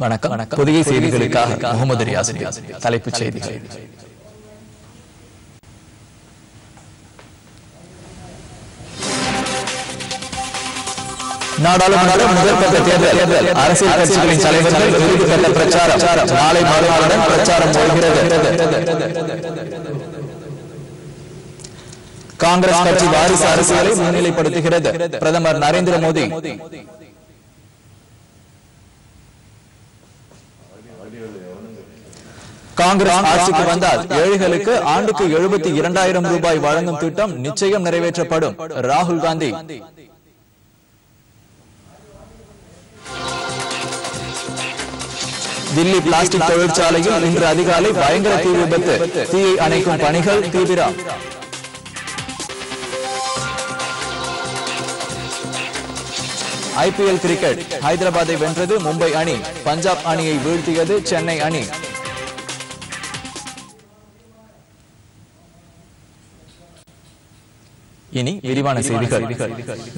வணக்கம். வணக்கம். புதிய செய்திகளுக்காக முகமது ரியாஸ் தலைப்புச் செய்திகள் நாடாளுமன்ற முதற்கட்ட தேர்தல் அரசியல் கட்சிகளின் தலைவர்கள் இறுதிக்கட்ட பிரச்சாரம் நாளை மறுநாளுடன் பிரச்சாரம் போகிறது காங்கிரஸ் கட்சி வாரிசு அரசியலை முன்னிலைப்படுத்துகிறது. பிரதமர் நரேந்திர மோடி. காங்கிரஸ் ஆட்சிக்கு வந்தால் ஏழைகளுக்கு ஆண்டுக்கு எழுபத்தி இரண்டாயிரம் ரூபாய் வழங்கும் திட்டம் நிச்சயம் நிறைவேற்றப்படும். ராகுல் காந்தி. தில்லி பிளாஸ்டிக் தொழிற்சாலையில் இன்று அதிகாலை பயங்கர தீ விபத்து. தீயை அணைக்கும் பணிகள் தீவிரம் ஐபிஎல் கிரிக்கெட் ஹைதராபாத்தை வென்றது மும்பை அணி. பஞ்சாப் அணியை வீழ்த்தியது சென்னை அணி. இனி விரிவான செய்திகள்.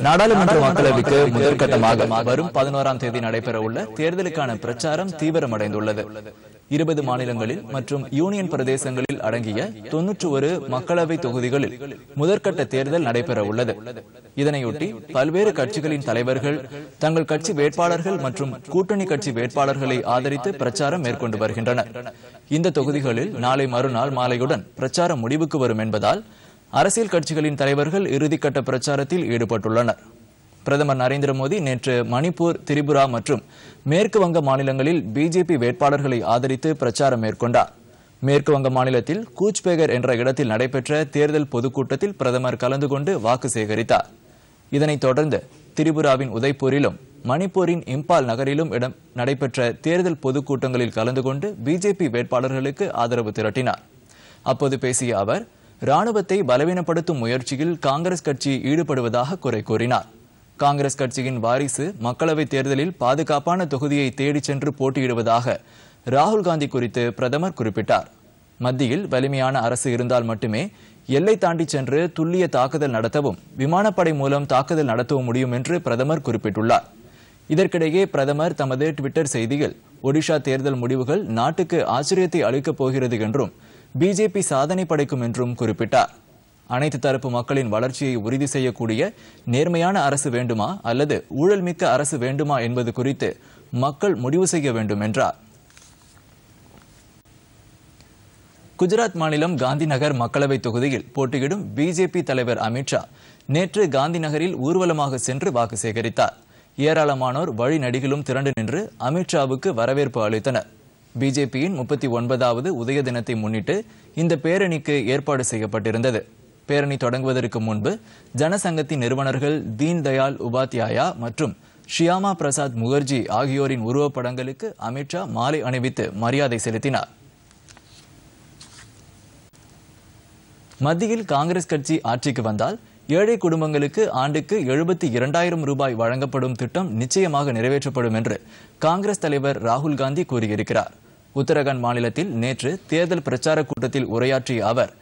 நாடாளுமன்ற மக்களவைக்கு முதற்கட்டமாக வரும் பதினோராம் தேதி நடைபெற உள்ள தேர்தலுக்கான பிரச்சாரம் தீவிரமடைந்துள்ளது. இருபது மாநிலங்களில் மற்றும் யூனியன் பிரதேசங்களில் அடங்கிய தொன்னூற்று ஒரு மக்களவை தொகுதிகளில் முதற்கட்ட தேர்தல் நடைபெற உள்ளது இதனையொட்டி பல்வேறு கட்சிகளின் தலைவர்கள் தங்கள் கட்சி வேட்பாளர்கள் மற்றும் கூட்டணி கட்சி வேட்பாளர்களை ஆதரித்து பிரச்சாரம் மேற்கொண்டு வருகின்றனர். இந்த தொகுதிகளில் நாளை மறுநாள் மாலையுடன் பிரச்சாரம் முடிவுக்கு வரும் என்பதால் அரசியல் கட்சிகளின் தலைவர்கள் இறுதிக்கட்ட பிரச்சாரத்தில் ஈடுபட்டுள்ளனர். பிரதமர் நரேந்திர மோடி நேற்று மணிப்பூர் திரிபுரா மற்றும் மேற்கு வங்க மாநிலங்களில் பிஜேபி வேட்பாளர்களை ஆதரித்து பிரச்சாரம் மேற்கொண்டார். மேற்கு வங்க மாநிலத்தில் கூச்பேகர் என்ற இடத்தில் நடைபெற்ற தேர்தல் பொதுக்கூட்டத்தில் பிரதமர் கலந்து கொண்டு வாக்கு சேகரித்தார். இதனைத் தொடர்ந்து திரிபுராவின் உதய்பூரிலும் மணிப்பூரின் இம்பால் நகரிலும் இடம் நடைபெற்ற தேர்தல் பொதுக்கூட்டங்களில் கலந்து கொண்டு பிஜேபி வேட்பாளர்களுக்கு ஆதரவு திரட்டினார். அப்போது பேசிய அவர் ராணுவத்தை பலவீனப்படுத்தும் முயற்சியில் காங்கிரஸ் கட்சி ஈடுபடுவதாக குறை கூறினார். காங்கிரஸ் கட்சியின் வாரிசு மக்களவைத் தேர்தலில் பாதுகாப்பான தொகுதியை தேடிச் சென்று போட்டியிடுவதாக ராகுல் காந்தி குறித்து பிரதமர் குறிப்பிட்டார். மத்தியில் வலிமையான அரசு இருந்தால் மட்டுமே எல்லை தாண்டி சென்று துல்லிய தாக்குதல் நடத்தவும் விமானப்படை மூலம் தாக்குதல் நடத்தவும் முடியும் என்று பிரதமர் குறிப்பிட்டுள்ளார். இதற்கிடையே பிரதமர் தமது டுவிட்டர் செய்தியில் ஒடிஷா தேர்தல் முடிவுகள் நாட்டுக்கு ஆச்சரியத்தை அளிக்கப் போகிறது என்றும் பிஜேபி சாதனை படைக்கும் என்றும் குறிப்பிட்டார். அனைத்து தரப்பு மக்களின் வளர்ச்சியை உறுதி செய்யக்கூடிய நேர்மையான அரசு வேண்டுமா அல்லது ஊழல் மிக்க அரசு வேண்டுமா என்பது குறித்து மக்கள் முடிவு செய்ய வேண்டும் என்றார். குஜராத் மாநிலம் காந்தி நகர் மக்களவை தொகுதியில் போட்டியிடும் பிஜேபி தலைவர் அமித்ஷா நேற்று காந்தி நகரில் ஊர்வலமாக சென்று வாக்கு சேகரித்தார். ஏராளமானோர் வழி நடிகிலும் திரண்டு நின்று அமித்ஷாவுக்கு வரவேற்பு அளித்தனர். பிஜேபியின் முப்பத்தி ஒன்பதாவது உதய தினத்தை முன்னிட்டு இந்த பேரணிக்கு ஏற்பாடு செய்யப்பட்டிருந்தது. பேரணி தொடங்குவதற்கு முன்பு ஜனசங்கத்தின் நிறுவனர்கள் தீன் தயாள் உபாத்யாயா மற்றும் ஷியாமா பிரசாத் முகர்ஜி ஆகியோரின் உருவப்படங்களுக்கு அமித்ஷா மாலை அணிவித்து மரியாதை செலுத்தினார். மத்தியில் காங்கிரஸ் கட்சி ஆட்சிக்கு வந்தால் ஏழை குடும்பங்களுக்கு ஆண்டுக்கு எழுபத்தி இரண்டாயிரம் ரூபாய் வழங்கப்படும் திட்டம் நிச்சயமாக நிறைவேற்றப்படும் என்று காங்கிரஸ் தலைவர் ராகுல் காந்தி கூறியிருக்கிறார். உத்தரகாண்ட் மாநிலத்தில் நேற்று தேர்தல் பிரச்சார கூட்டத்தில் உரையாற்றிய அவர்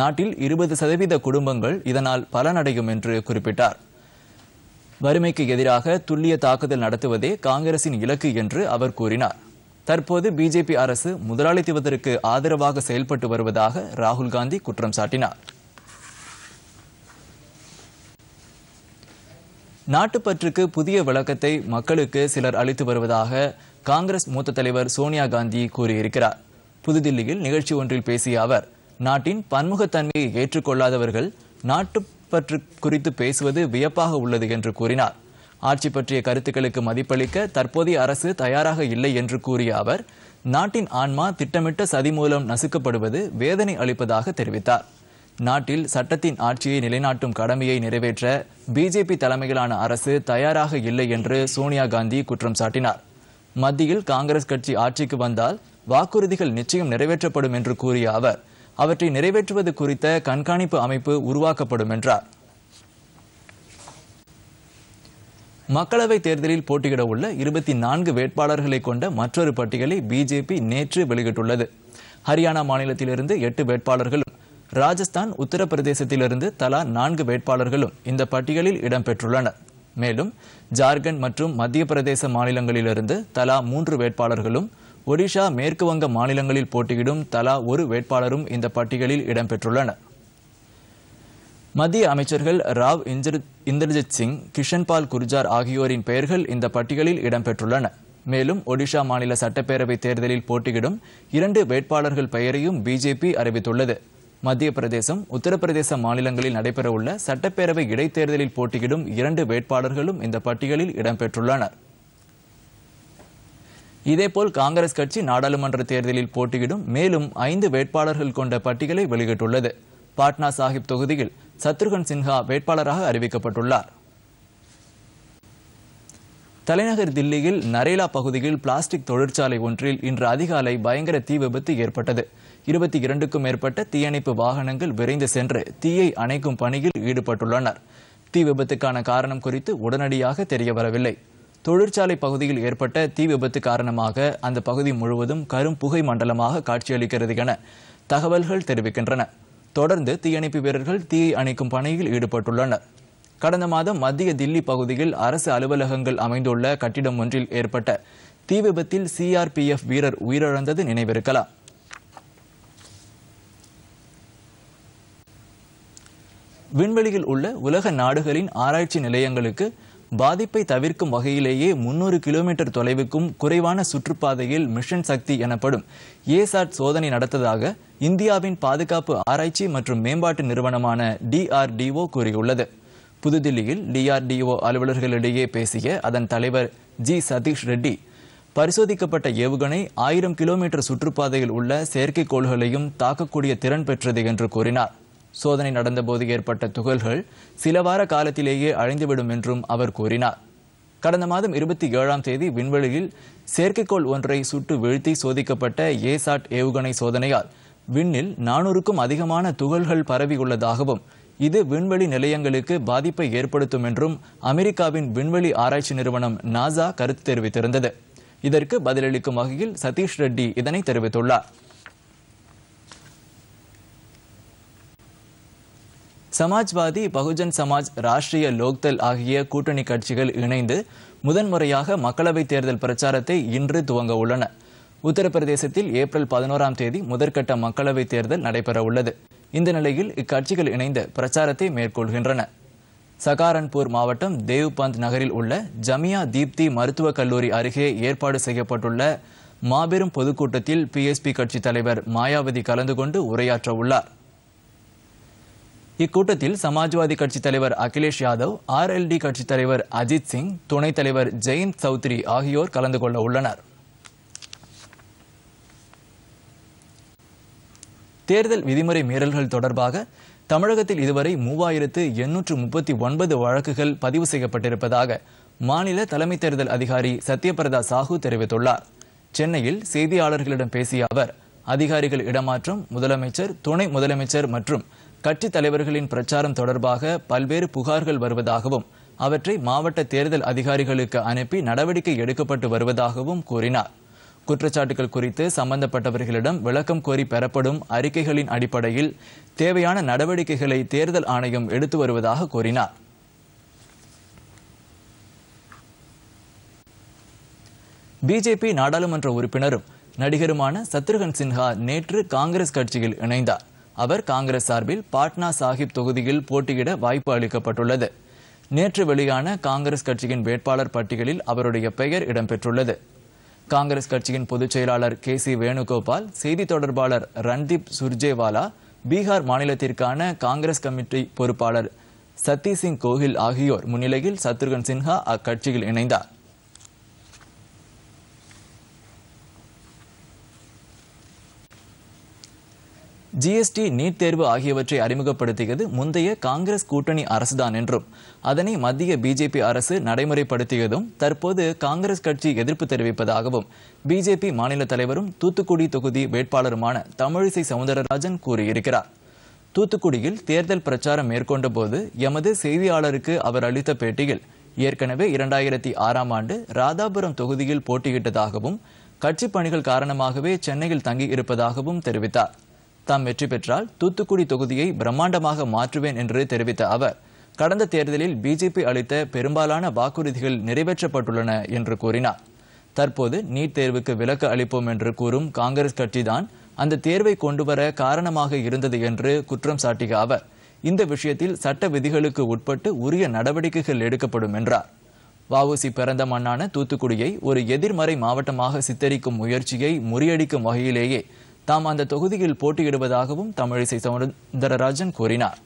நாட்டில் இருபது சதவீத குடும்பங்கள் இதனால் பலனடையும் என்று குறிப்பிட்டார். வறுமைக்கு எதிராக துல்லிய தாக்குதல் நடத்துவதே காங்கிரசின் இலக்கு என்று அவர் கூறினார். தற்போது பிஜேபி அரசு முதலாளித்துவத்திற்கு ஆதரவாக செயல்பட்டு வருவதாக ராகுல் காந்தி குற்றம் சாட்டினார். நாட்டுப்பற்றுக்கு புதிய விளக்கத்தை மக்களுக்கு சிலர் அளித்து வருவதாக காங்கிரஸ் மூத்த தலைவர் சோனியா காந்தி கூறியிருக்கிறார். புதுதில்லியில் நிகழ்ச்சி ஒன்றில் பேசிய அவர் நாட்டின் பன்முகத்தன்மையை ஏற்றுக்கொள்ளாதவர்கள் நாட்டுப்பற்று குறித்து பேசுவது வியப்பாக உள்ளது என்று கூறினார். ஆட்சி பற்றிய கருத்துக்களுக்கு மதிப்பளிக்க தற்போதைய அரசு தயாராக இல்லை என்று கூறிய அவர் நாட்டின் ஆன்மா திட்டமிட்ட சதி மூலம் நசுக்கப்படுவது வேதனை அளிப்பதாக தெரிவித்தார். நாட்டில் சட்டத்தின் ஆட்சியை நிலைநாட்டும் கடமையை நிறைவேற்ற பிஜேபி தலைமையிலான அரசு தயாராக இல்லை என்று சோனியா காந்தி குற்றம் சாட்டினார். மத்தியில் காங்கிரஸ் கட்சி ஆட்சிக்கு வந்தால் வாக்குறுதிகள் நிச்சயம் நிறைவேற்றப்படும் என்று கூறிய அவர் அவற்றை நிறைவேற்றுவது குறித்த கண்காணிப்பு அமைப்பு உருவாக்கப்படும் என்றார். மக்களவைத் தேர்தலில் போட்டியிட உள்ள இருபத்தி நான்கு வேட்பாளர்களை கொண்ட மற்றொரு பட்டியலை பிஜேபி நேற்று வெளியிட்டுள்ளது. ஹரியானா மாநிலத்திலிருந்து எட்டு வேட்பாளர்கள் ராஜஸ்தான் உத்தரப்பிரதேசத்திலிருந்து தலா நான்கு வேட்பாளர்களும் இந்த பட்டியலில் இடம்பெற்றுள்ளனர். மேலும் ஜார்க்கண்ட் மற்றும் மத்திய பிரதேச மாநிலங்களிலிருந்து தலா மூன்று வேட்பாளர்களும் ஒடிஷா மேற்கு வங்க மாநிலங்களில் போட்டியிடும் தலா ஒரு வேட்பாளரும் இந்த பட்டியலில் இடம்பெற்றுள்ளனர். மத்திய அமைச்சர்கள் ராவ் இந்திரஜித் சிங் கிஷன்பால் குர்ஜார் ஆகியோரின் பெயர்கள் இந்த பட்டியலில் இடம்பெற்றுள்ளன. மேலும் ஒடிஷா மாநில சட்டப்பேரவை தேர்தலில் போட்டியிடும் இரண்டு வேட்பாளர்கள் பெயரையும் பிஜேபி அறிவித்துள்ளது. மத்திய பிரதேசம் உத்தரப்பிரதேச மாநிலங்களில் நடைபெறவுள்ள சட்டப்பேரவை இடைத்தேர்தலில் போட்டியிடும் இரண்டு வேட்பாளர்களும் இந்த பட்டியலில் இடம்பெற்றுள்ளனர். இதேபோல் காங்கிரஸ் கட்சி நாடாளுமன்ற தேர்தலில் போட்டியிடும் மேலும் ஐந்து வேட்பாளர்கள் கொண்ட பட்டியலை வெளியிட்டுள்ளது. பாட்னா சாஹிப் தொகுதியில் சத்ருகன் சின்ஹா வேட்பாளராக அறிவிக்கப்பட்டுள்ளார். தலைநகர் தில்லியில் நரேலா பகுதியில் பிளாஸ்டிக் தொழிற்சாலை ஒன்றில் இன்று அதிகாலை பயங்கர தீ விபத்து ஏற்பட்டது. இருபத்தி இரண்டுக்கும் மேற்பட்ட தீயணைப்பு வாகனங்கள் விரைந்து சென்று தீயை அணைக்கும் பணியில் ஈடுபட்டுள்ளனர். தீ விபத்துக்கான காரணம் குறித்து உடனடியாக தெரியவரவில்லை தொழிற்சாலை பகுதியில் ஏற்பட்ட தீ விபத்து காரணமாக அந்த பகுதி முழுவதும் கரும் புகை மண்டலமாக காட்சியளிக்கிறது என தகவல்கள் தெரிவிக்கின்றன. தொடர்ந்து தீயணைப்பு வீரர்கள் தீயை அணைக்கும் பணியில் ஈடுபட்டுள்ளனர். கடந்த மாதம் மத்திய தில்லி பகுதியில் அரசு அலுவலகங்கள் அமைந்துள்ள கட்டிடம் ஒன்றில் ஏற்பட்ட தீ விபத்தில் சிஆர்பிஎஃப் வீரர் உயிரிழந்தது நினைவிருக்கலாம். விண்வெளியில் உள்ள உலக நாடுகளின் ஆராய்ச்சி நிலையங்களுக்கு பாதிப்பை தவிர்க்கும் வகையிலேயே முன்னூறு கிலோமீட்டர் தொலைவுக்கும் குறைவான சுற்றுப்பாதையில் மிஷன் சக்தி எனப்படும் ஏசாட் சோதனை நடத்ததாக இந்தியாவின் பாதுகாப்பு ஆராய்ச்சி மற்றும் மேம்பாட்டு நிறுவனமான டிஆர்டிஓ கூறியுள்ளது. புதுதில்லியில் டிஆர்டிஓ அலுவலர்களிடையே பேசிய அதன் தலைவர் ஜி சதீஷ் ரெட்டி பரிசோதிக்கப்பட்ட ஏவுகணை ஆயிரம் கிலோமீட்டர் சுற்றுப்பாதையில் உள்ள செயற்கைக்கோள்களையும் தாக்கக்கூடிய திறன் பெற்றது என்று கூறினார். சோதனை நடந்தபோது ஏற்பட்ட துகள்கள் சில வார காலத்திலேயே அழிந்துவிடும் என்றும் அவர் கூறினார். கடந்த மாதம் இருபத்தி ஏழாம் தேதி விண்வெளியில் செயற்கைக்கோள் ஒன்றை சுட்டு வீழ்த்தி சோதிக்கப்பட்ட ஏசாட் ஏவுகணை சோதனையால் விண்ணில் நானூறுக்கும் அதிகமான துகள்கள் பரவியுள்ளதாகவும் இது விண்வெளி நிலையங்களுக்கு பாதிப்பை ஏற்படுத்தும் என்றும் அமெரிக்காவின் விண்வெளி ஆராய்ச்சி நிறுவனம் நாசா கருத்து தெரிவித்திருந்தது. இதற்கு பதிலளிக்கும் வகையில் சதீஷ் ரெட்டி இதனை தெரிவித்துள்ளார். சமாஜ்வாதி பகுஜன் சமாஜ் ராஷ்டிரிய லோக்தல் ஆகிய கூட்டணி கட்சிகள் இணைந்து முதன்முறையாக மக்களவைத் தேர்தல் பிரச்சாரத்தை இன்று துவங்க உள்ளன. உத்தரப்பிரதேசத்தில் ஏப்ரல் பதினோராம் தேதி முதற்கட்ட மக்களவைத் தேர்தல் நடைபெற உள்ளது. இந்த நிலையில் இக்கட்சிகள் இணைந்து பிரச்சாரத்தை மேற்கொள்கின்றன. சகாரன்பூர் மாவட்டம் தேவ்பந்த் நகரில் உள்ள ஜமியா தீப்தி மருத்துவக் கல்லூரி அருகே ஏற்பாடு செய்யப்பட்டுள்ள மாபெரும் பொதுக்கூட்டத்தில் பிஎஸ்பி கட்சி தலைவர் மாயாவதி கலந்து கொண்டு உரையாற்ற உள்ளார் இக்கூட்டத்தில் சமாஜ்வாதி கட்சி தலைவர் அகிலேஷ் யாதவ் ஆர்எல்டி கட்சித் தலைவர் அஜித் சிங் துணைத் தலைவர் ஜெயந்த் சௌத்ரி ஆகியோர் கலந்து கொள்ள உள்ளனர். தேர்தல் விதிமுறை மீறல்கள் தொடர்பாக தமிழகத்தில் இதுவரை மூவாயிரத்து எண்ணூற்று முப்பத்தி ஒன்பது வழக்குகள் பதிவு செய்யப்பட்டிருப்பதாக மாநில தலைமை தேர்தல் அதிகாரி சத்யபிரதா சாஹூ தெரிவித்துள்ளார். சென்னையில் செய்தியாளர்களிடம் பேசிய அவர் அதிகாரிகள் இடமாற்றம் முதலமைச்சர் துணை முதலமைச்சர் மற்றும் கட்சித் தலைவர்களின் பிரச்சாரம் தொடர்பாக பல்வேறு புகார்கள் வருவதாகவும் அவற்றை மாவட்ட தேர்தல் அதிகாரிகளுக்கு அனுப்பி நடவடிக்கை எடுக்கப்பட்டு வருவதாகவும் கூறினார். குற்றச்சாட்டுகள் குறித்து சம்பந்தப்பட்டவர்களிடம் விளக்கம் கோரி பெறப்படும் அறிக்கைகளின் அடிப்படையில் தேவையான நடவடிக்கைகளை தேர்தல் ஆணையம் எடுத்து வருவதாக கூறினார். பிஜேபி நாடாளுமன்ற உறுப்பினரும் நடிகருமான சத்ருகன் சின்ஹா நேற்று காங்கிரஸ் கட்சியில் இணைந்தார். அவர் காங்கிரஸ் சார்பில் பாட்னா சாஹிப் தொகுதியில் போட்டியிட வாய்ப்பு அளிக்கப்பட்டுள்ளது. நேற்று வெளியான காங்கிரஸ் கட்சியின் வேட்பாளர் பட்டியலில் அவருடைய பெயர் இடம்பெற்றுள்ளது. காங்கிரஸ் கட்சியின் பொதுச் செயலாளர் கே சி வேணுகோபால் செய்தி தொடர்பாளர் ரன்தீப் சுர்ஜேவாலா பீகார் மாநிலத்திற்கான காங்கிரஸ் கமிட்டி பொறுப்பாளர் சத்தி சிங் கோஹில் ஆகியோர் முன்னிலையில் சத்ருகன் சின்ஹா அக்கட்சியில் இணைந்தார். ஜிஎஸ்டி நீட் தேர்வு ஆகியவற்றை அறிமுகப்படுத்தியது முந்தைய காங்கிரஸ் கூட்டணி அரசுதான் என்றும் அதனை மத்திய பிஜேபி அரசு நடைமுறைப்படுத்தியதும் தற்போது காங்கிரஸ் கட்சி எதிர்ப்பு தெரிவிப்பதாகவும் பிஜேபி மாநில தலைவரும் தூத்துக்குடி தொகுதி வேட்பாளருமான தமிழிசை சவுந்தரராஜன் கூறியிருக்கிறார். தூத்துக்குடியில் தேர்தல் பிரச்சாரம் மேற்கொண்ட போது எமது செய்தியாளருக்கு அவர் அளித்த பேட்டியில் ஏற்கனவே இரண்டாயிரத்தி ஆறாம் ஆண்டு ராதாபுரம் தொகுதியில் போட்டியிட்டதாகவும் கட்சி பணிகள் காரணமாகவே சென்னையில் தங்கி இருப்பதாகவும் தெரிவித்தார். தாம் வெற்றி பெற்றால் தூத்துக்குடி தொகுதியை பிரம்மாண்டமாக மாற்றுவேன் என்று தெரிவித்த அவர் கடந்த தேர்தலில் பிஜேபி அளித்த பெரும்பாலான வாக்குறுதிகள் நிறைவேற்றப்பட்டுள்ளன என்று கூறினார். தற்போது நீட் தேர்வுக்கு விலக்கு அளிப்போம் என்று கூறும் காங்கிரஸ் கட்சிதான் அந்த தேர்வை கொண்டுவர காரணமாக இருந்தது என்று குற்றம் சாட்டிய அவர் இந்த விஷயத்தில் சட்ட விதிகளுக்கு உட்பட்டு உரிய நடவடிக்கைகள் எடுக்கப்படும் என்றார். வஉசி பிறந்த மண்ணான தூத்துக்குடியை ஒரு எதிர்மறை மாவட்டமாக சித்தரிக்கும் முயற்சியை முறியடிக்கும் வகையிலேயே தாம் அந்த தொகுதியில் போட்டியிடுவதாகவும் தமிழிசை சவுந்தரராஜன் கூறினார்.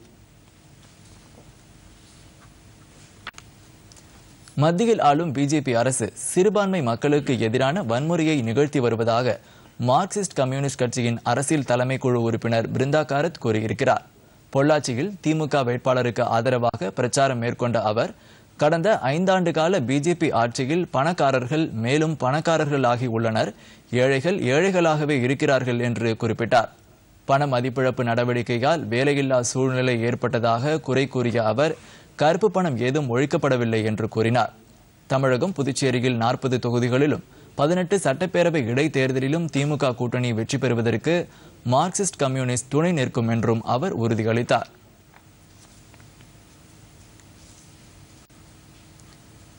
மத்தியில் ஆளும் பிஜேபி அரசு சிறுபான்மை மக்களுக்கு எதிரான வன்முறையை நிகழ்த்தி வருவதாக மார்க்சிஸ்ட் கம்யூனிஸ்ட் கட்சியின் அரசியல் தலைமை குழு உறுப்பினர் பிருந்தா காரத் கூறியிருக்கிறார். பொள்ளாச்சியில் திமுக வேட்பாளருக்கு ஆதரவாக பிரச்சாரம் மேற்கொண்ட அவர் கடந்த ஐந்தாண்டு கால பிஜேபி ஆட்சியில் பணக்காரர்கள் மேலும் பணக்காரர்களாகி உள்ளனர். ஏழைகள் ஏழைகளாகவே இருக்கிறார்கள் என்று குறிப்பிட்டார். பண மதிப்பிழப்பு நடவடிக்கையால் வேலையில்லா சூழ்நிலை ஏற்பட்டதாக குறை கூறிய அவர் கருப்பு பணம் ஏதும் ஒழிக்கப்படவில்லை என்று கூறினார். தமிழகம் புதுச்சேரியில் நாற்பது தொகுதிகளிலும் பதினெட்டு சட்டப்பேரவை இடைத்தேர்தலிலும் திமுக கூட்டணி வெற்றி பெறுவதற்கு மார்க்சிஸ்ட் கம்யூனிஸ்ட் துணை நிற்கும் என்றும் அவர் உறுதியளித்தார்.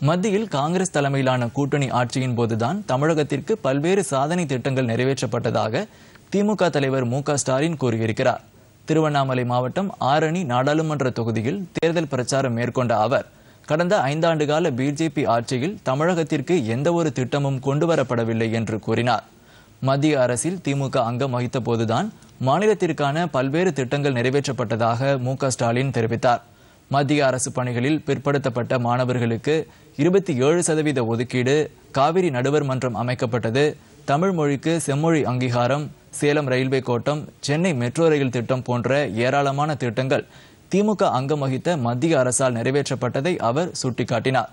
மத்தியில் காங்கிரஸ் தலைமையிலான கூட்டணி ஆட்சியின் போதுதான் தமிழகத்திற்கு பல்வேறு சாதனை திட்டங்கள் நிறைவேற்றப்பட்டதாக திமுக தலைவர் மு க ஸ்டாலின் கூறியிருக்கிறார். திருவண்ணாமலை மாவட்டம் ஆரணி நாடாளுமன்ற தொகுதியில் தேர்தல் பிரச்சாரம் மேற்கொண்ட அவர் கடந்த ஐந்தாண்டு கால பிஜேபி ஆட்சியில் தமிழகத்திற்கு எந்த ஒரு திட்டமும் கொண்டுவரப்படவில்லை என்று கூறினார். மத்திய அரசில் திமுக அங்கம் வகித்த போதுதான் மாநிலத்திற்கான பல்வேறு திட்டங்கள் நிறைவேற்றப்பட்டதாக மு க ஸ்டாலின் தெரிவித்தார். மத்திய அரசு பணிகளில் பிற்படுத்தப்பட்ட மாணவர்களுக்கு இருபத்தி ஏழு சதவீத ஒதுக்கீடு காவிரி நடுவர் மன்றம் அமைக்கப்பட்டது. தமிழ் மொழிக்கு செம்மொழி அங்கீகாரம் சேலம் ரயில்வே கோட்டம் சென்னை மெட்ரோ ரயில் திட்டம் போன்ற ஏராளமான திட்டங்கள் திமுக அங்கம் வகித்த மத்திய அரசால் நிறைவேற்றப்பட்டதை அவர் சுட்டிக்காட்டினார்.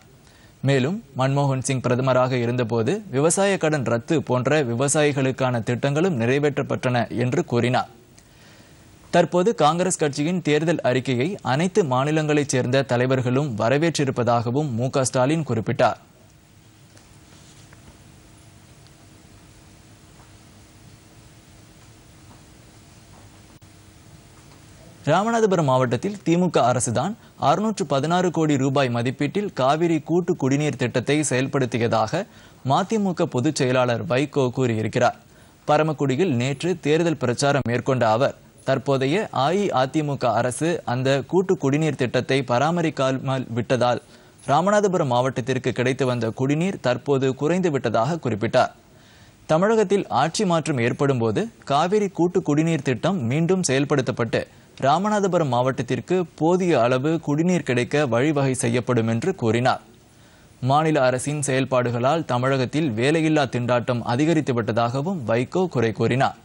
மேலும் மன்மோகன் சிங் பிரதமராக இருந்தபோது விவசாய கடன் ரத்து போன்ற விவசாயிகளுக்கான திட்டங்களும் நிறைவேற்றப்பட்டன என்று கூறினார். தற்போது காங்கிரஸ் கட்சியின் தேர்தல் அறிக்கையை அனைத்து மாநிலங்களைச் சேர்ந்த தலைவர்களும் வரவேற்றிருப்பதாகவும் மு க ஸ்டாலின் குறிப்பிட்டார். ராமநாதபுரம் மாவட்டத்தில் திமுக அரசுதான் அறுநூற்று பதினாறு கோடி ரூபாய் மதிப்பீட்டில் காவிரி கூட்டு குடிநீர் திட்டத்தை செயல்படுத்தியதாக மதிமுக பொதுச் செயலாளர் வைகோ கூறியிருக்கிறார். பரமக்குடியில் நேற்று தேர்தல் பிரச்சாரம் மேற்கொண்ட அவர் தற்போதைய அஇஅதிமுக அரசு அந்த கூட்டு குடிநீர் திட்டத்தை பராமரிக்காமல் விட்டதால் ராமநாதபுரம் மாவட்டத்திற்கு கிடைத்து வந்த குடிநீர் தற்போது குறைந்து விட்டதாக குறிப்பிட்டார். தமிழகத்தில் ஆட்சி மாற்றம் ஏற்படும் போது காவிரி கூட்டு குடிநீர் திட்டம் மீண்டும் செயல்படுத்தப்பட்டு ராமநாதபுரம் மாவட்டத்திற்கு போதிய அளவு குடிநீர் கிடைக்க வழிவகை செய்யப்படும் என்று கூறினார். மாநில அரசின் செயல்பாடுகளால் தமிழகத்தில் வேலையில்லா திண்டாட்டம் அதிகரித்து விட்டதாகவும் வைகோ குறை கூறினார்.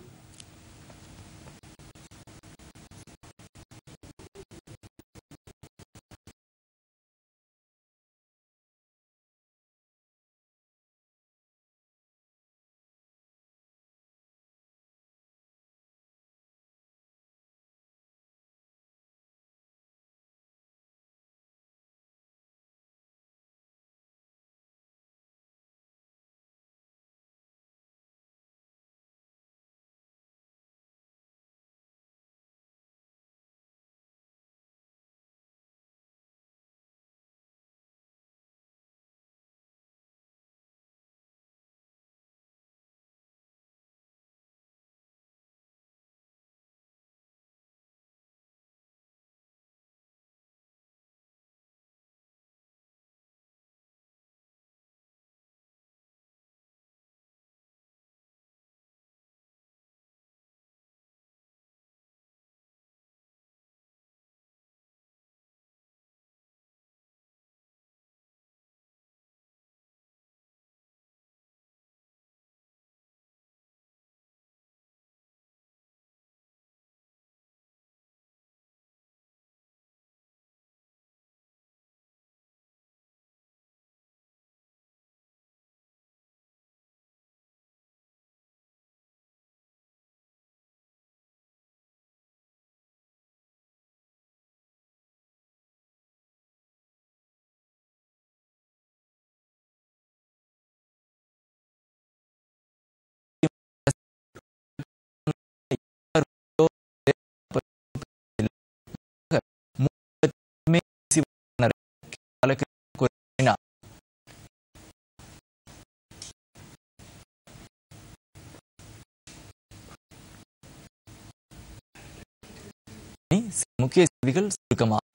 முக்கிய செய்திகள் சுருக்கமாக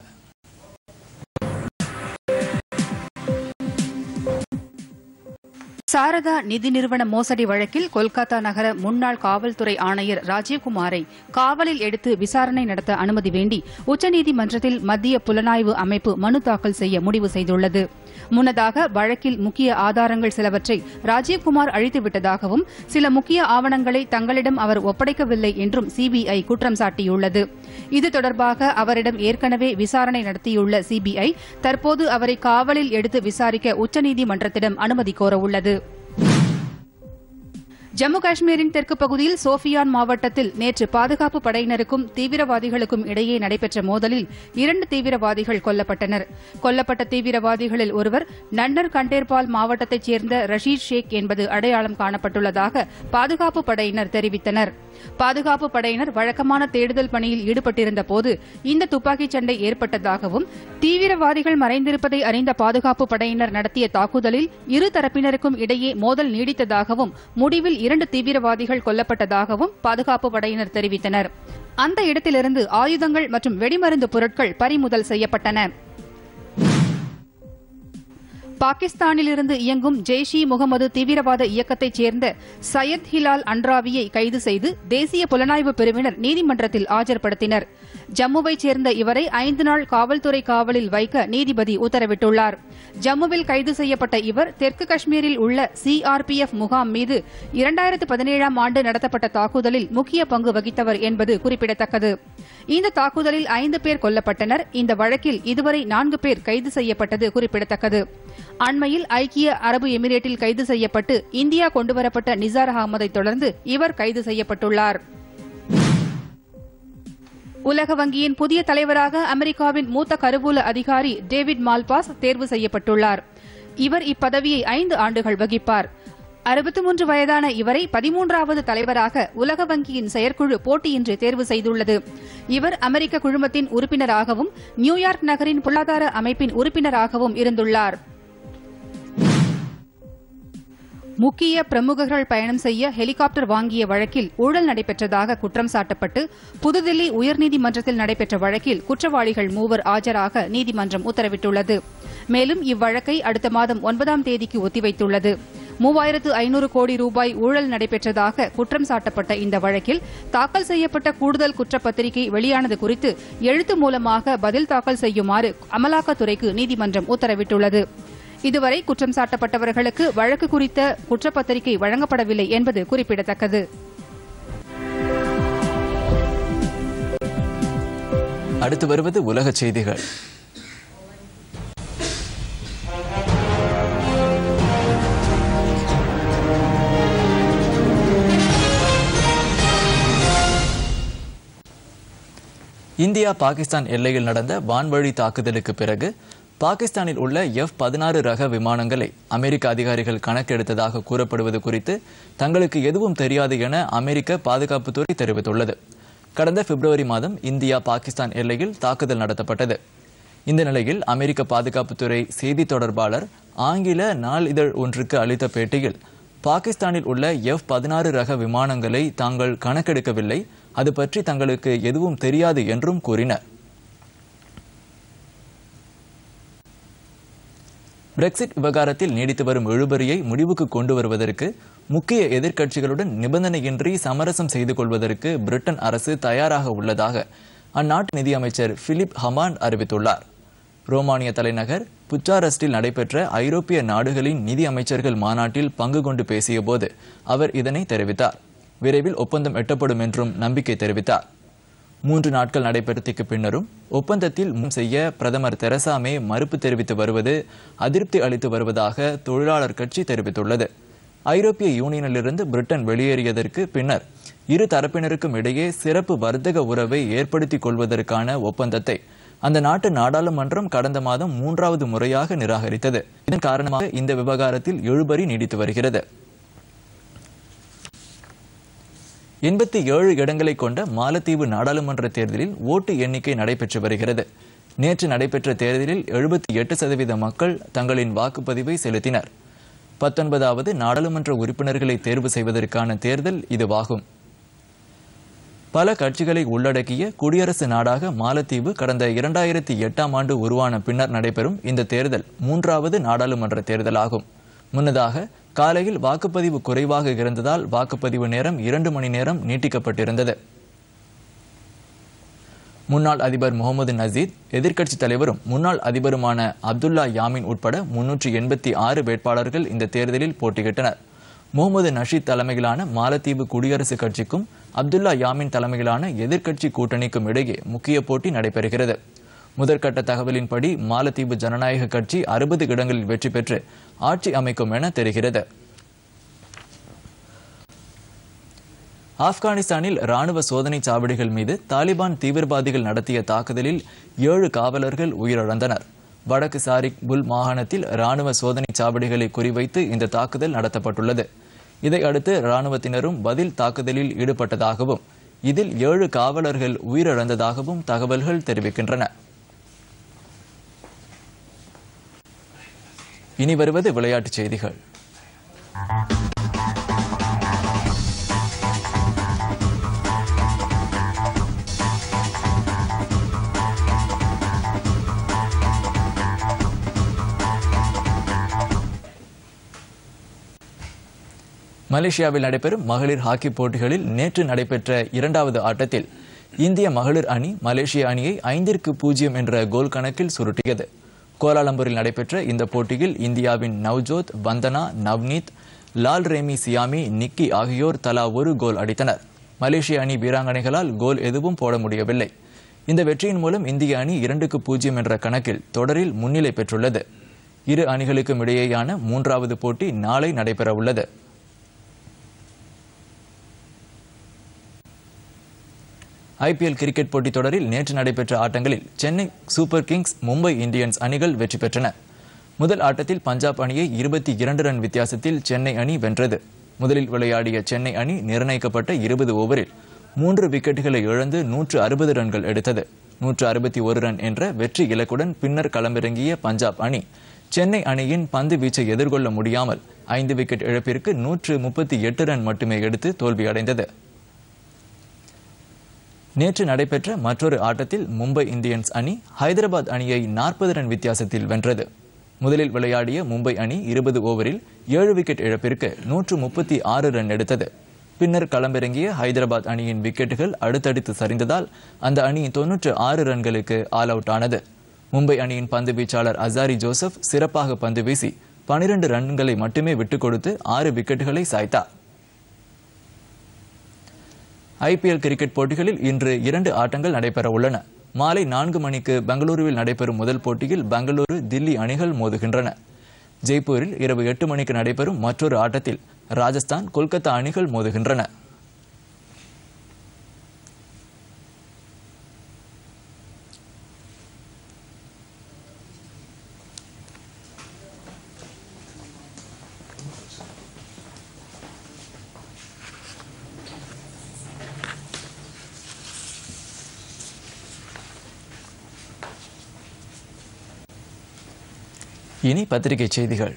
சாரதா நிதி நிறுவன மோசடி வழக்கில் கொல்கத்தா நகர முன்னாள் காவல்துறை ஆணையர் ராஜீவ்குமாரை காவலில் எடுத்து விசாரணை நடத்த அனுமதி வேண்டி உச்சநீதிமன்றத்தில் மத்திய புலனாய்வு அமைப்பு மனு தாக்கல் செய்ய முடிவு செய்துள்ளது. முன்னதாக வழக்கில் முக்கிய ஆதாரங்கள் சிலவற்றை ராஜீவ்குமார் அழித்துவிட்டதாகவும் சில முக்கிய ஆவணங்களை தங்களிடம் அவர் ஒப்படைக்கவில்லை என்றும் சிபிஐ குற்றம் சாட்டியுள்ளது. இது தொடர்பாக அவரிடம் ஏற்கனவே விசாரணை நடத்தியுள்ள சிபிஐ தற்போது அவரை காவலில் எடுத்து விசாரிக்க உச்சநீதிமன்றத்திடம் அனுமதி கோரவுள்ளது. ஜம்மு காஷ்மீரின் தெற்கு பகுதியில் சோஃபியான் மாவட்டத்தில் நேற்று பாதுகாப்பு படையினருக்கும் தீவிரவாதிகளுக்கும் இடையே நடைபெற்ற மோதலில் இரண்டு தீவிரவாதிகள் கொல்லப்பட்டனர். கொல்லப்பட்ட தீவிரவாதிகளில் ஒருவர் நன்னர் கண்டேர்பால் மாவட்டத்தைச் சேர்ந்த ரஷீத் ஷேக் என்பது அடையாளம் காணப்பட்டுள்ளதாக பாதுகாப்பு படையினர் தெரிவித்தனர். பாதுகாப்பு படையினர் வழக்கமான தேடுதல் பணியில் ஈடுபட்டிருந்த போது இந்த துப்பாக்கிச் சண்டை ஏற்பட்டதாகவும் தீவிரவாதிகள் மறைந்திருப்பதை அறிந்த பாதுகாப்பு படையினர் நடத்திய தாக்குதலில் இரு தரப்பினருக்கும் இடையே மோதல் நீடித்ததாகவும் முடிவில் இரண்டு தீவிரவாதிகள் கொல்லப்பட்டதாகவும் பாதுகாப்பு படையினர் தெரிவித்தனர். அந்த இடத்திலிருந்து ஆயுதங்கள் மற்றும் வெடிமருந்து பொருட்கள் பறிமுதல் செய்யப்பட்டன. பாகிஸ்தானிலிருந்து இயங்கும் ஜெய்ஷ் இ முகமது தீவிரவாத இயக்கத்தைச் சேர்ந்த சையத் ஹிலால் அன்ராவியை கைது செய்து தேசிய புலனாய்வு பிரிவினர் நீதிமன்றத்தில் ஆஜர்படுத்தினர். ஜம்முவைச் சேர்ந்த இவரை ஐந்து நாள் காவல்துறை காவலில் வைக்க நீதிபதி உத்தரவிட்டுள்ளார். ஜம்முவில் கைது செய்யப்பட்ட இவர் தெற்கு காஷ்மீரில் உள்ள சிஆர்பிஎஃப் முகாம் மீது இரண்டாயிரத்து பதினேழாம் ஆண்டு நடத்தப்பட்ட தாக்குதலில் முக்கிய பங்கு வகித்தவர் என்பது குறிப்பிடத்தக்கது. இந்த தாக்குதலில் ஐந்து பேர் கொல்லப்பட்டனர். இந்த வழக்கில் இதுவரை நான்கு பேர் கைது செய்யப்பட்டது குறிப்பிடத்தக்கது. அண்மையில் ஐக்கிய அரபு எமிரேட்டில் கைது செய்யப்பட்டு இந்தியா கொண்டுவரப்பட்ட நிசார் அகமதை தொடர்ந்து இவர் கைது செய்யப்பட்டுள்ளாா் உலக வங்கியின் புதிய தலைவராக அமெரிக்காவின் மூத்த கருவூல அதிகாரி டேவிட் மால்பாஸ் தேர்வு செய்யப்பட்டுள்ளார். இவர் இப்பதவியை ஐந்து ஆண்டுகள் வகிப்பார். அறுபத்தி மூன்று வயதான இவரை பதிமூன்றாவது தலைவராக உலக வங்கியின் செயற்குழு போட்டியின்றி தேர்வு செய்துள்ளது. இவர் அமெரிக்க குழுமத்தின் உறுப்பினராகவும் நியூயார்க் நகரின் பொருளாதார அமைப்பின் உறுப்பினராகவும் இருந்துள்ளார். முக்கிய பிரமுகர்கள் பயணம் செய்ய ஹெலிகாப்டர் வாங்கிய வழக்கில் ஊழல் நடைபெற்றதாக குற்றம் சாட்டப்பட்டு புதுதில்லி உயர்நீதிமன்றத்தில் நடைபெற்ற வழக்கில் குற்றவாளிகள் மூவர் ஆஜராக நீதிமன்றம் உத்தரவிட்டுள்ளது. மேலும் இவ்வழக்கை அடுத்த மாதம் ஒன்பதாம் தேதிக்கு ஒத்திவைத்துள்ளது. மூவாயிரத்து ஐநூறு கோடி ரூபாய் ஊழல் நடைபெற்றதாக குற்றம் சாட்டப்பட்ட இந்த வழக்கில் தாக்கல் செய்யப்பட்ட கூடுதல் குற்றப்பத்திரிகை வெளியானது குறித்து எழுத்து மூலமாக பதில் தாக்கல் செய்யுமாறு அமலாக்கத்துறைக்கு நீதிமன்றம் உத்தரவிட்டுள்ளது. இதுவரை குற்றம் சாட்டப்பட்டவர்களுக்கு வழக்கு குறித்த குற்றப்பத்திரிகை வழங்கப்படவில்லை என்பது குறிப்பிடத்தக்கது. அடுத்து வருவது உலக செய்திகள். இந்தியா பாகிஸ்தான் எல்லையில் நடந்த வான்வழி தாக்குதலுக்கு பிறகு பாகிஸ்தானில் உள்ள எஃப் பதினாறு ரக விமானங்களை அமெரிக்க அதிகாரிகள் கணக்கெடுத்ததாக கூறப்படுவது குறித்து தங்களுக்கு எதுவும் தெரியாது என அமெரிக்க பாதுகாப்புத்துறை தெரிவித்துள்ளது. கடந்த பிப்ரவரி மாதம் இந்தியா பாகிஸ்தான் எல்லையில் தாக்குதல் நடத்தப்பட்டது. இந்த நிலையில் அமெரிக்க பாதுகாப்புத்துறை செய்தி தொடர்பாளர் ஆங்கில நாளிதழ் ஒன்றுக்கு அளித்த பேட்டியில் பாகிஸ்தானில் உள்ள எஃப் பதினாறு ரக விமானங்களை தாங்கள் கணக்கெடுக்கவில்லை அது பற்றி தங்களுக்கு எதுவும் தெரியாது என்றும் கூறினர். பிரெக்சிட் விவகாரத்தில் நீடித்து வரும் இழுபறியை முடிவுக்கு கொண்டு வருவதற்கு முக்கிய எதிர்க்கட்சிகளுடன் நிபந்தனையின்றி சமரசம் செய்து கொள்வதற்கு பிரிட்டன் அரசு தயாராக உள்ளதாக அந்நாட்டு நிதியமைச்சர் பிலிப் ஹமாண்ட் அறிவித்துள்ளார். ரோமானிய தலைநகர் புச்சாரஸ்டில் நடைபெற்ற ஐரோப்பிய நாடுகளின் நிதி அமைச்சர்கள் மாநாட்டில் பங்கு கொண்டு பேசியபோது அவர் இதனை தெரிவித்தார். விரைவில் ஒப்பந்தம் எட்டப்படும் என்றும் நம்பிக்கை தெரிவித்தார். மூன்று நாட்கள் நடைபெறத்திற்கு பின்னரும் ஒப்பந்தத்தில் முன் செய்ய பிரதமர் தெரசா மே மறுப்பு தெரிவித்து வருவது அதிருப்தி அளித்து வருவதாக தொழிலாளர் கட்சி தெரிவித்துள்ளது. ஐரோப்பிய யூனியனிலிருந்து பிரிட்டன் வெளியேறியதற்கு பின்னர் இரு தரப்பினருக்கும் இடையே சிறப்பு வர்த்தக உறவை ஏற்படுத்திக் கொள்வதற்கான ஒப்பந்தத்தை அந்த நாட்டு நாடாளுமன்றம் கடந்த மாதம் மூன்றாவது முறையாக நிராகரித்தது. இதன் காரணமாக இந்த விவகாரத்தில் எழுபறி நீடித்து வருகிறது. எண்பத்தி ஏழு இடங்களை கொண்ட மாலத்தீவு நாடாளுமன்ற தேர்தலில் ஓட்டு எண்ணிக்கை நடைபெற்று வருகிறது. நேற்று நடைபெற்ற தேர்தலில் எழுபத்தி எட்டு சதவீத மக்கள் தங்களின் வாக்குப்பதிவை செலுத்தினர். பத்தொன்பதாவது நாடாளுமன்ற உறுப்பினர்களை தேர்வு செய்வதற்கான தேர்தல் இதுவாகும். பல கட்சிகளை உள்ளடக்கிய குடியரசு நாடாக மாலத்தீவு கடந்த இரண்டாயிரத்தி எட்டாம் ஆண்டு உருவான பின்னர் நடைபெறும் இந்த தேர்தல் மூன்றாவது நாடாளுமன்ற தேர்தலாகும். முன்னதாக காலையில் வாக்குப்பதிவு குறைவாக இருந்ததால் வாக்குப்பதிவு நேரம் இரண்டு மணி நேரம் நீட்டிக்கப்பட்டிருந்தது. முன்னாள் அதிபர் முகமது நசீத் எதிர்க்கட்சித் தலைவரும் முன்னாள் அதிபருமான அப்துல்லா யாமின் உட்பட முன்னூற்றி எண்பத்தி ஆறு வேட்பாளர்கள் இந்த தேர்தலில் போட்டியிட்டனர். முகமது நஷீத் தலைமையிலான மாலத்தீவு குடியரசுக் கட்சிக்கும் அப்துல்லா யாமின் தலைமையிலான எதிர்க்கட்சி கூட்டணிக்கும் இடையே முக்கிய போட்டி நடைபெறுகிறது. முதற்கட்ட தகவலின்படி மாலத்தீவு ஜனநாயக கட்சி அறுபது இடங்களில் வெற்றி பெற்று ஆட்சி அமைக்கும் என தெரிகிறது. ஆப்கானிஸ்தானில் ராணுவ சோதனை சாவடிகள் மீது தாலிபான் தீவிரவாதிகள் நடத்திய தாக்குதலில் ஏழு காவலர்கள் உயிரிழந்தனர். வடக்கு சாரிக் புல் மாகாணத்தில் ராணுவ சோதனை சாவடிகளை குறிவைத்து இந்த தாக்குதல் நடத்தப்பட்டுள்ளது. இதையடுத்து ராணுவத்தினரும் பதில் தாக்குதலில் ஈடுபட்டதாகவும் இதில் ஏழு காவலர்கள் உயிரிழந்ததாகவும் தகவல்கள் தெரிவிக்கின்றன. இனி வருவது விளையாட்டுச் செய்திகள். மலேசியாவில் நடைபெறும் மகளிர் ஹாக்கி போட்டிகளில் நேற்று நடைபெற்ற இரண்டாவது ஆட்டத்தில் இந்திய மகளிர் அணி மலேசிய அணியை ஐந்திற்கு பூஜ்ஜியம் என்ற கோல் கணக்கில் சுருட்டியது. கோலாலம்பூரில் நடைபெற்ற இந்த போட்டியில் இந்தியாவின் நவ்ஜோத் வந்தனா நவ்னீத் லால் ரேமி சியாமி நிக்கி ஆகியோர் தலா ஒரு கோல் அடித்தனர். மலேசிய அணி வீராங்கனைகளால் கோல் எதுவும் போட முடியவில்லை. இந்த வெற்றியின் மூலம் இந்திய அணி இரண்டுக்கு பூஜ்ஜியம் என்ற கணக்கில் தொடரில் முன்னிலை பெற்றுள்ளது. இரு அணிகளுக்கும் இடையேயான மூன்றாவது போட்டி நாளை நடைபெறவுள்ளது. ஐபிஎல் கிரிக்கெட் போட்டித் தொடரில் நேற்று நடைபெற்ற ஆட்டங்களில் Chennai Super Kings Mumbai Indians அணிகள் வெற்றி பெற்றன. முதல் ஆட்டத்தில் பஞ்சாப் அணியை இருபத்தி இரண்டு ரன் வித்தியாசத்தில் சென்னை அணி வென்றது. முதலில் விளையாடிய சென்னை அணி நிர்ணயிக்கப்பட்ட இருபது ஓவரில் மூன்று விக்கெட்டுகளை இழந்து நூற்று அறுபது ரன்கள் எடுத்தது. நூற்று அறுபத்தி ஒரு ரன் என்ற வெற்றி இலக்குடன் பின்னர் களமிறங்கிய பஞ்சாப் அணி சென்னை அணியின் பந்து வீச்சை எதிர்கொள்ள முடியாமல் ஐந்து விக்கெட் இழப்பிற்கு நூற்று முப்பத்தி எட்டு ரன் மட்டுமே எடுத்து தோல்வியடைந்தது. நேற்று நடைபெற்ற மற்றொரு ஆட்டத்தில் மும்பை இந்தியன்ஸ் அணி ஹைதராபாத் அணியை நாற்பது ரன் வித்தியாசத்தில் வென்றது. முதலில் விளையாடிய மும்பை அணி இருபது ஓவரில் ஏழு விக்கெட் இழப்பிற்கு நூற்று முப்பத்தி ஆறு ரன் எடுத்தது. பின்னர் களமிறங்கிய ஹைதராபாத் அணியின் விக்கெட்டுகள் அடுத்தடுத்து சரிந்ததால் அந்த அணி தொன்னூற்று ஆறு ரன்களுக்கு ஆல் அவுட் ஆனது. மும்பை அணியின் பந்து வீச்சாளர் அசாரி ஜோசப் சிறப்பாக பந்து வீசி பனிரெண்டு ரன்களை மட்டுமே விட்டுக் கொடுத்து ஆறு விக்கெட்டுகளை சாய்த்தார். ஐபிஎல் கிரிக்கெட் போட்டிகளில் இன்று இரண்டு ஆட்டங்கள் நடைபெற உள்ளன. மாலை நான்கு மணிக்கு பெங்களூருவில் நடைபெறும் முதல் போட்டியில் பெங்களூரு தில்லி அணிகள் மோதுகின்றன. ஜெய்ப்பூரில் இரவு எட்டு மணிக்கு நடைபெறும் மற்றொரு ஆட்டத்தில் ராஜஸ்தான் கொல்கத்தா அணிகள் மோதுகின்றன. இனி பத்திரிகை செய்திகள்.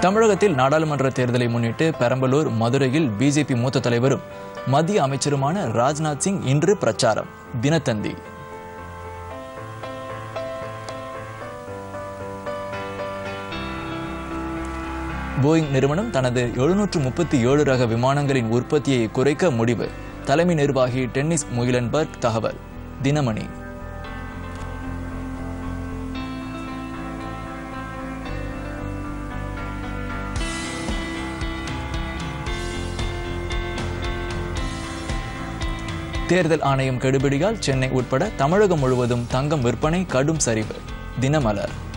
தமிழகத்தில் நாடாளுமன்ற தேர்தலை முன்னிட்டு பெரம்பலூர் மதுரையில் பிஜேபி மூத்த தலைவரும் மத்திய அமைச்சருமான ராஜ்நாத் சிங் இன்று பிரச்சாரம். தினத்தந்தி. போயிங் நிறுவனம் தனது எழுநூற்று முப்பத்தி ஏழு ரக விமானங்களின் உற்பத்தியை குறைக்க முடிவு. தலைமை நிர்வாகி டென்னிஸ் முயிலன்பர்க் தகவல். தினமணி. தேர்தல் ஆணையம் கெடுபிடியால் சென்னை உட்பட தமிழகம் முழுவதும் தங்கம் விற்பனை கடும் சரிவு. தினமலர்.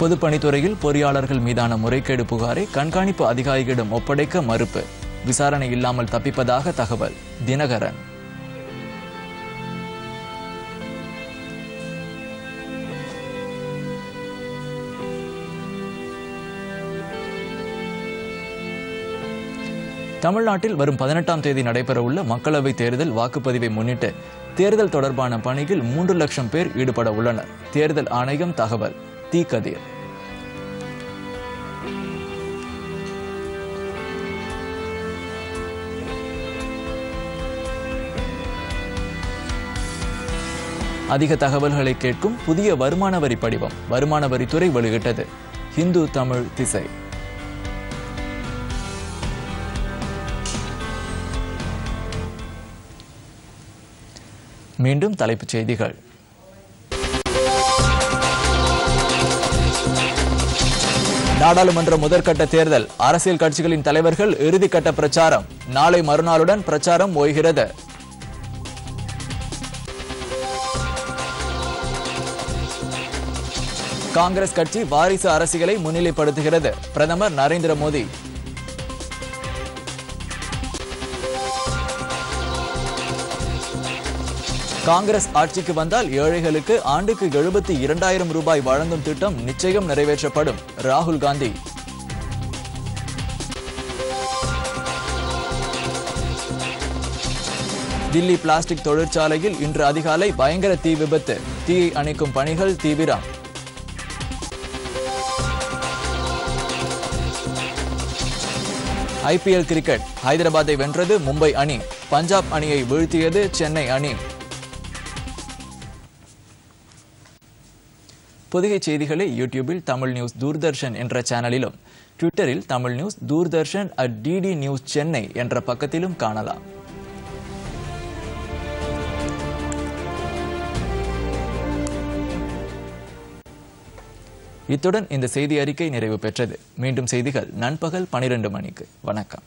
பொதுப்பணித்துறையில் பொறியாளர்கள் மீதான முறைகேடு புகாரை கண்காணிப்பு அதிகாரிகளிடம் ஒப்படைக்க மறுப்பு. விசாரணை இல்லாமல் தப்பிப்பதாக தகவல். தினகரன். தமிழ்நாட்டில் வரும் பதினெட்டாம் தேதி நடைபெறவுள்ள மக்களவை தேர்தல் வாக்குப்பதிவை முன்னிட்டு தேர்தல் தொடர்பான பணியில் மூன்று லட்சம் பேர் ஈடுபட உள்ளனர். தேர்தல் ஆணையம் தகவல். தி கதிர். அதிக தகவல்களை கேட்கும் புதிய வருமான வரி படிவம் வருமான வரித்துறை வெளியிட்டது. ஹிந்து தமிழ் திசை. மீண்டும் தலைப்புச் செய்திகள். நாடாளுமன்ற முதற்கட்ட தேர்தல். அரசியல் கட்சிகளின் தலைவர்கள் இறுதிக்கட்ட பிரச்சாரம். நாளை மறுநாளுடன் பிரச்சாரம் ஓய்கிறது. காங்கிரஸ் கட்சி வாரிசு அரசியலை முன்னிலைப்படுத்துகிறது. பிரதமர் நரேந்திர மோடி காங்கிரஸ் ஆட்சிக்கு வந்தால் ஏழைகளுக்கு ஆண்டுக்கு எழுபத்தி இரண்டாயிரம் ரூபாய் வழங்கும் திட்டம் நிச்சயம் நிறைவேற்றப்படும். ராகுல் காந்தி. தில்லி பிளாஸ்டிக் தொழிற்சாலையில் இன்று அதிகாலை பயங்கர தீ விபத்து. தீயை அணைக்கும் பணிகள் தீவிரம். IPL cricket. ஹைதராபாத்தை வென்றது மும்பை அணி. பஞ்சாப் அணியை வீழ்த்தியது சென்னை அணி. புதிய செய்திகளை யூடியூபில் தமிழ் நியூஸ் தூர்தர்ஷன் என்ற சேனலிலும் ட்விட்டரில் Tamil news Doordarshan at DD news Chennai என்ற பக்கத்திலும் காணலாம். இத்துடன் இந்த செய்தி அறிக்கை நிறைவு பெற்றது. மீண்டும் செய்திகள் நண்பகல் பனிரெண்டு மணிக்கு. வணக்கம்.